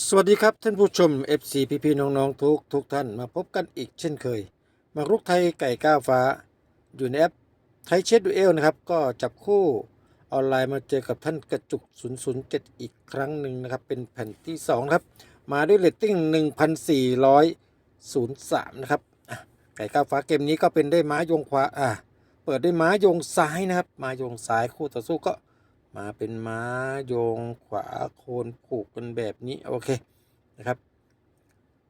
สวัสดีครับท่านผู้ชม FC พี่พี่ๆน้องๆทุกทุกท่านมาพบกันอีกเช่นเคย มารุกไทยไก่ก้าวฟ้า อยู่ในแอปไทยเชดดูเอลนะครับ ก็จับคู่ออนไลน์มาเจอกับท่านกระจุก 007 อีกครั้งหนึ่งนะครับ เป็นแผ่นที่ 2 ครับ มาด้วยเรตติ้ง 1,403 นะครับ ไก่ก้าวฟ้าเกมนี้ก็เป็นได้ม้ายงขวาอะเปิดด้วยม้ายงซ้ายนะครับ ม้ายงซ้ายคู่ต่อสู้ก็ มาเป็นม้าโยงขวาโคนผูกเป็นแบบนี้โอเคนะครับ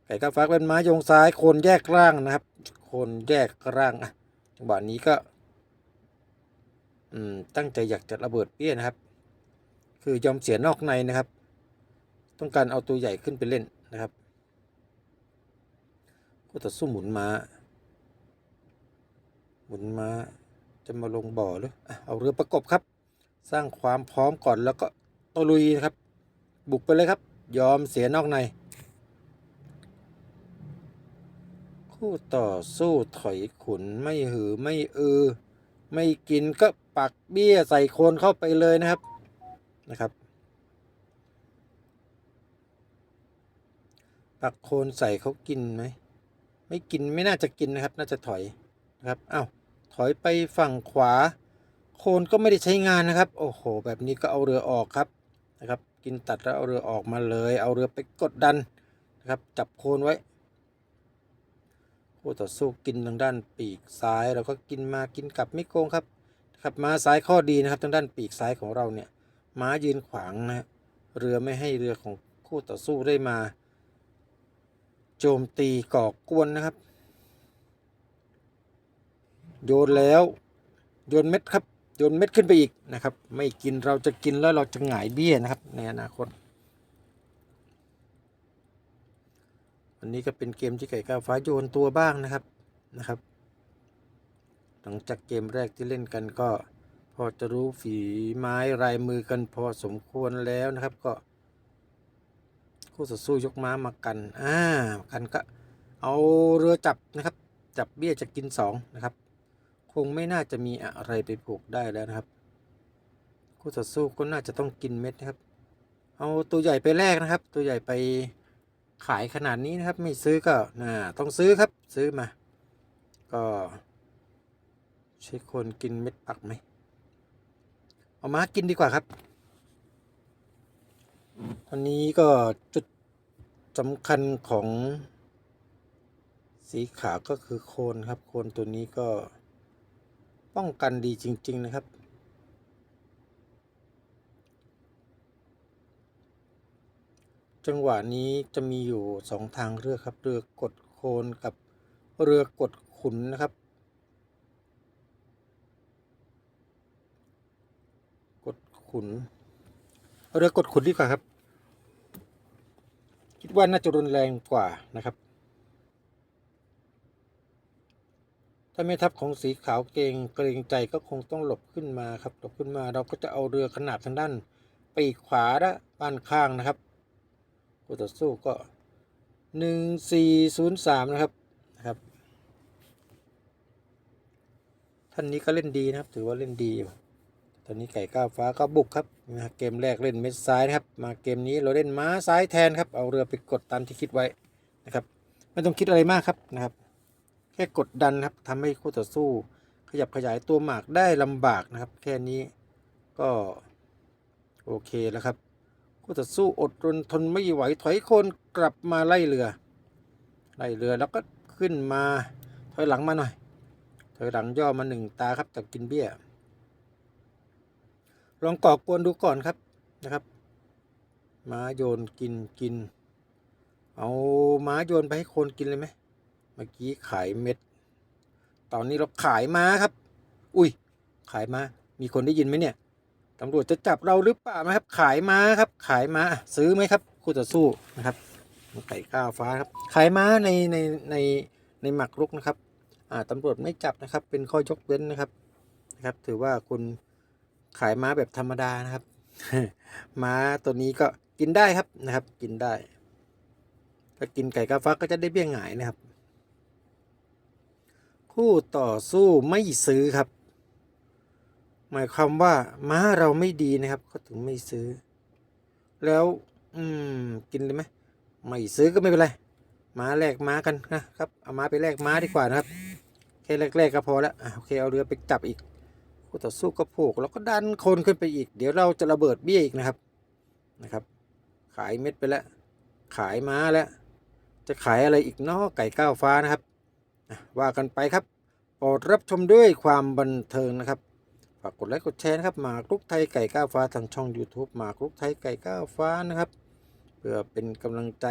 ไก่ก้าฟ้าเป็นม้าโยงซ้ายโคนแยกร่างนะครับ โคนแยกร่างอะจังหวะนี้ก็อืมตั้งใจอยากจะระเบิดเปี้ยนะครับ คือยอมเสียนอกในนะครับ ต้องการเอาตัวใหญ่ขึ้นไปเล่นนะครับก็ต่อสู้หมุนม้าหมุนม้าจะมาลงบ่อหรือเอาเรือประกบครับ สร้างความพร้อมก่อนแล้วก็ตลุยนะครับ บุกไปเลยครับ ยอมเสียนอกใน คู่ต่อสู้ถอยขุนไม่หือไม่อือ ไม่กินก็ปักเบี้ยใส่โคนเข้าไปเลยนะครับนะครับ ปักโคนใส่เขากินไหมไม่กินไม่น่าจะกินนะครับ น่าจะถอยนะครับอ้าวถอยไปฝั่งขวา คนก็ไม่ได้ใช้งานนะครับ โอ้โห แบบนี้ก็เอาเรือออกครับนะครับ กินตัดแล้วเอาเรือออกมาเลย เอาเรือไปกดดันนะครับ จับโคนไว้คู่ต่อสู้กินทางด้านปีกซ้ายเราก็กินมากินกลับไม่โกงครับครับม้าซ้ายข้อดีนะครับ ทางด้านปีกซ้ายของเราเนี่ยม้ายืนขวางนะฮะเรือไม่ให้เรือของคู่ต่อสู้ได้มา โจมตีก่อกวนนะครับ โยนแล้ว โยนเม็ดครับ โยนเม็ดขึ้นไปอีกนะครับ ไม่กินเราจะกินแล้วเราจะหงายเบี้ยนะครับ ในอนาคตวันนี้ก็เป็นเกมที่ไก่ก้าวฟ้าโยนตัวบ้างนะครับนะครับ หลังจากเกมแรกที่เล่นกันก็ พอจะรู้ฝีไม้ลายมือกันพอสมควรแล้วนะครับก็คู่ต่อสู้ยกม้ามากัน อ่า กันก็เอาเรือจับนะครับ จับเบี้ยจะกินสองนะครับ คงไม่น่าจะมีอะไรไปผูกได้แล้วนะครับ คู่ต่อสู้ก็น่าจะต้องกินเม็ดนะครับ เอาตัวใหญ่ไปแลกนะครับ ตัวใหญ่ไปขายขนาดนี้นะครับ ไม่ซื้อก็น่าต้องซื้อครับซื้อมา ก็ใช้คนกินเม็ดปักไหมเอามากินดีกว่าครับตอนนี้ก็จุดสำคัญของสีขาวก็คือโคนครับ โคนตัวนี้ก็ ป้องกันดีจริง ๆ นะครับ จังหวะนี้จะมีอยู่สองทางเลือครับ เรือกดโคนกับเรือกดขุนนะครับ กดขุน เรือกดขุนดีกว่าครับ คิดว่าน่าจะรุนแรงกว่านะครับ ถ้าแม่ทัพของสีขาวเกรงเกรงใจก็คงต้องหลบขึ้นมาครับหลบขึ้นมาเราก็จะเอาเรือขนาบทางด้านปีกขวาและบ้านข้างนะครับคู่ต่อสู้ก็หนึ่งสี่ศูนย์สามนะครับนะครับ ท่านนี้ก็เล่นดีนะครับ ถือว่าเล่นดีอยู่ตอนนี้ไก่ก้าวฟ้าก็บุกครับนะเกมแรกเล่นเม็ดซ้ายนะครับ มาเกมนี้เราเล่นม้าซ้ายแทนครับ เอาเรือไปกดตามที่คิดไว้นะครับ ไม่ต้องคิดอะไรมากครับนะครับ แค่กดดันครับทำให้คู่ต่อสู้ ขยับขยายตัวหมากได้ลำบากนะครับ แค่นี้ก็โอเคแล้วครับคู่ต่อสู้อดรนทนไม่ไหวถอยโคนกลับมาไล่เรือ ไล่เรือแล้วก็ขึ้นมาถอยหลังมาหน่อย ถอยหลังย่อมาหนึ่งตาครับจากกินเบี้ย ลองก่อกวนดูก่อนครับนะครับม้าโยนกินกิน เอาม้าโยนไปให้คนกินเลยไหม มื่อกี้ขายเม็ด ตอนนี้เราขายม้าครับ อุ้ย ขายม้า มีคนได้ยินไหมเนี่ยตำรวจจะจับเราหรือเปล่านะครับ ขายม้าครับ ขายม้า ซื้อไหมครับ คู่ต่อสู้นะครับไก่ก้าวฟ้าครับ ขายม้าในในในในหมักรุกนะครับ อ่าตำรวจไม่จับนะครับ เป็นข้อยกเว้นนะครับ นะครับ ถือว่าคุณขายม้าแบบธรรมดานะครับ ม้าตัวนี้ก็กินได้ครับนะครับ กินได้ ถ้ากินไก่กาวฟ้าก็จะได้เบี้ยงหงายนะครับ คู่ต่อสู้ไม่ซื้อครับ หมายความว่าม้าเราไม่ดีนะครับก็ถึงไม่ซื้อ แล้ว อืม กินเลยไหมไม่ซื้อก็ไม่เป็นไรม้าแลกม้ากันนะครับเอาม้าไปแลกม้าดีกว่านะครับแค่แรกๆก็พอแล้วโอเคเอาเรือไปจับอีกคู่ต่อสู้ก็ผูกแล้วก็ดันคนขึ้นไปอีก เดี๋ยวเราจะระเบิดเบี้ยอีกนะครับนะครับ ขายเม็ดไปแล้ว ขายม้าแล้ว จะขายอะไรอีกเนาะไก่ก้าวฟ้านะครับ ว่ากันไปครับโปรดรับชมด้วยความบันเทิงนะครับฝากกดไลค์กดแชร์นะครับหมากรุกไทยไก่ก้าวฟ้าทางช่อง YouTube หมากรุกไทยไก่ก้าวฟ้านะครับ เพื่อเป็นกำลังใจ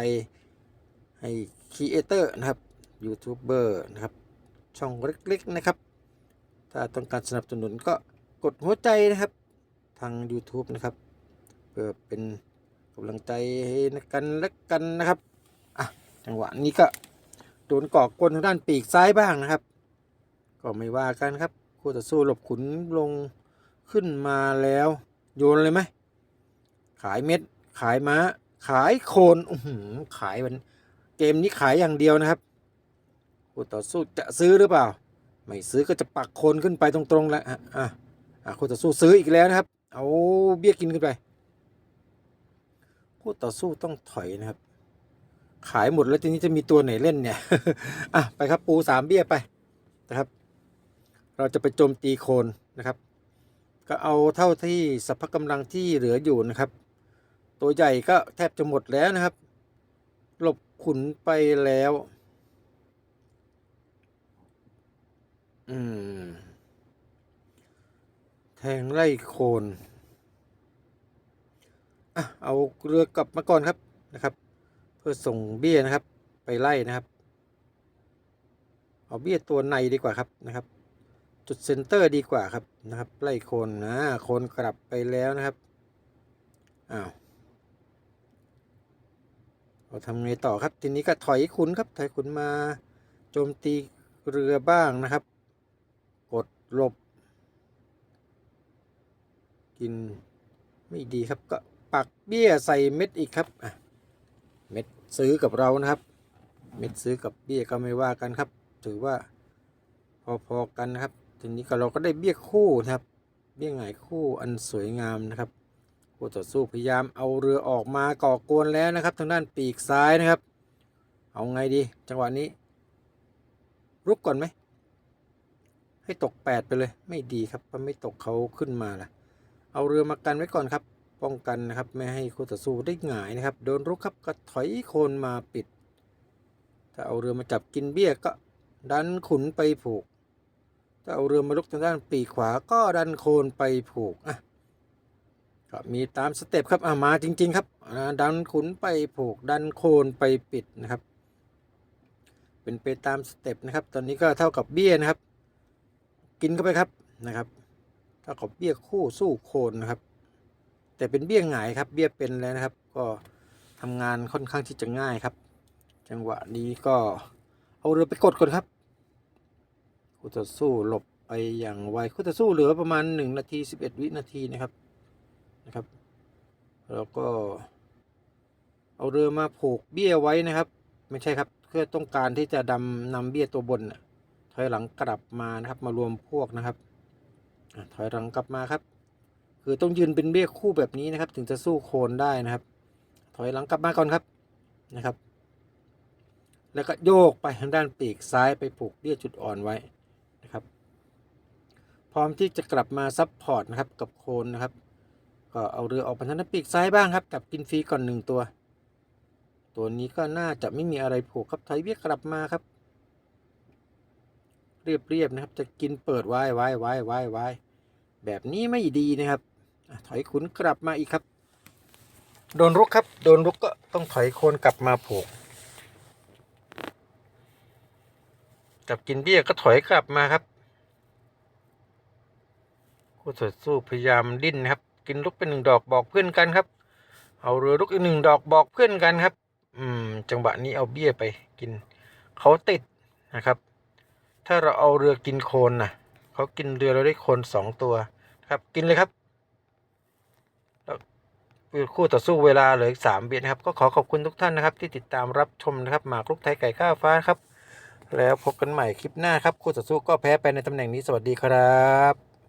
ให้ครีเอเตอร์นะครับยูทูบเบอร์นะครับช่องเล็กๆนะครับ ถ้าต้องการสนับสนุนก็กดหัวใจนะครับทาง YouTube นะครับ เพื่อเป็นกำลังใจให้กันและกันนะครับอะจังหวะนี้ก็ โดนก่อกวนทางด้านปีกซ้ายบ้างนะครับ ก็ไม่ว่ากันครับคู่ต่อสู้หลบขุนลงขึ้นมาแล้วโยนเลยไหมขายเม็ด ขายม้า ขายโคนอืขายมันเกมนี้ขายอย่างเดียวนะครับคู่ต่อสู้จะซื้อหรือเปล่า ไม่ซื้อก็จะปักโคนขึ้นไปตรงๆแล้วอะอะอะคู่ต่อสู้ซื้ออีกแล้วนะครับ เอาเบี้ยกินขึ้นไปคู่ต่อสู้ต้องถอยนะครับ ขายหมดแล้วทีนี้จะมีตัวไหนเล่นเนี่ย อะ ไปครับปูสามเบี้ยไปนะครับ เราจะไปโจมตีโคนนะครับ ก็เอาเท่าที่สัพพะกำลังที่เหลืออยู่นะครับ ตัวใหญ่ก็แทบจะหมดแล้วนะครับ หลบขุนไปแล้ว อืม แทงไล่โคน อะ เอาเรือกลับมาก่อนครับนะครับ พื่อส่งเบี้ยนะครับ ไปไล่นะครับ เอาเบี้ยตัวในดีกว่าครับนะครับ จุดเซนเตอร์ดีกว่าครับนะครับ ไล่โคนนะโคนกลับไปแล้วนะครับอ้าวเราทำไงต่อครับทีนี้ก็ถอยขุนครับถอยขุนมาโจมตีเรือบ้างนะครับ กดหลบ กินไม่ดีครับก็ปักเบี้ยใส่เม็ดอีกครับอะ เม็ดซื้อกับเรานะครับ เม็ดซื้อกับเบี้ยก็ไม่ว่ากันครับ ถือว่าพอๆกันนะครับ ทีนี้ก็เราก็ได้เบี้ยคู่นะครับ เบี้ยหงายคู่อันสวยงามนะครับคู่ต่อสู้พยายามเอาเรือออกมาก่อกวนแล้วนะครับ ทางด้านปีกซ้ายนะครับ เอาไงดี จังหวะนี้รุกก่อนไหมให้ตกแปดไปเลยไม่ดีครับเพราะไม่ตกเขาขึ้นมาล่ะ เอาเรือมากันไว้ก่อนครับ ป้องกันนะครับไม่ให้คู่ต่อสู้ได้หงายนะครับ โดนรุกครับก็ถอยโคนมาปิด ถ้าเอาเรือมาจับกินเบี้ยก็ดันขุนไปผูก ถ้าเอาเรือมาลุกทางด้านปีกขวาก็ดันโคนไปผูกอะก็มีตามสเต็ปครับอะมาจริง ๆ ครับดันขุนไปผูก ดันโคนไปปิดนะครับ เป็นไปตามสเต็ปนะครับ ตอนนี้ก็เท่ากับเบี้ยนะครับ กินเข้าไปครับนะครับ เท่ากับเบี้ยคู่สู้โคนนะครับ แต่เป็นเบี้ยหงายครับ เบี้ยเป็นแล้วนะครับ ก็ทำงานค่อนข้างที่จะง่ายครับ จังหวะนี้ก็เอาเรือไปกดก่อนครับคู่ต่อสู้หลบไปอย่างไวคู่ต่อสู้เหลือประมาณหนึ่งนาทีสิบเอ็ดวินาทีนะครับนะครับ แล้วก็ เอาเรือมาผูกเบี้ยไว้นะครับ ไม่ใช่ครับเพื่อต้องการที่จะดำนำเบี้ยตัวบนน่ะถอยหลังกลับมานะครับ มารวมพวกนะครับถอยหลังกลับมาครับ คือต้องยืนเป็นเบี้ยคู่แบบนี้นะครับ ถึงจะสู้โคนได้นะครับ ถอยหลังกลับมาก่อนครับนะครับ แล้วก็โยกไปทางด้านปีกซ้ายไปผูกเบี้ยจุดอ่อนไว้นะครับ พร้อมที่จะกลับมาซับพอร์ตนะครับกับโคนนะครับ ก็เอาเรือออกไปทางด้านปีกซ้ายบ้างครับกับกินฟรีก่อนหนึ่งตัว ตัวนี้ก็น่าจะไม่มีอะไรผูกครับถอยเบี้ยกลับมาครับ เรียบๆนะครับ จะกินเปิดไว้ไว้ไว้ไว้ไว้แบบนี้ไม่ดีนะครับ ถอยขุนกลับมาอีกครับ โดนรุกครับ โดนรุกก็ต้องถอยโคนกลับมาผูก กับกินเบี้ยก็ถอยกลับมาครับคู่ต่อสู้พยายามดิ้นครับ กินลูกเป็นหนึ่งดอกบอกเพื่อนกันครับ เอาเรือลูกอีกหนึ่งดอกบอกเพื่อนกันครับ อืม จังหวะนี้เอาเบี้ยไปกิน เขาติดนะครับ ถ้าเราเอาเรือกินโคนนะเขากินเรือเราได้โคนสองตัวครับ กินเลยครับ คู่ต่อสู้เวลาเหลืออีกสามเบียดนะครับ ก็ขอขอบคุณทุกท่านนะครับ ที่ติดตามรับชมนะครับหมากรุกไทยไก่ข้าวฟ้าครับ แล้วพบกันใหม่คลิปหน้าครับ คู่ต่อสู้ก็แพ้ไปในตำแหน่งนี้สวัสดีครับ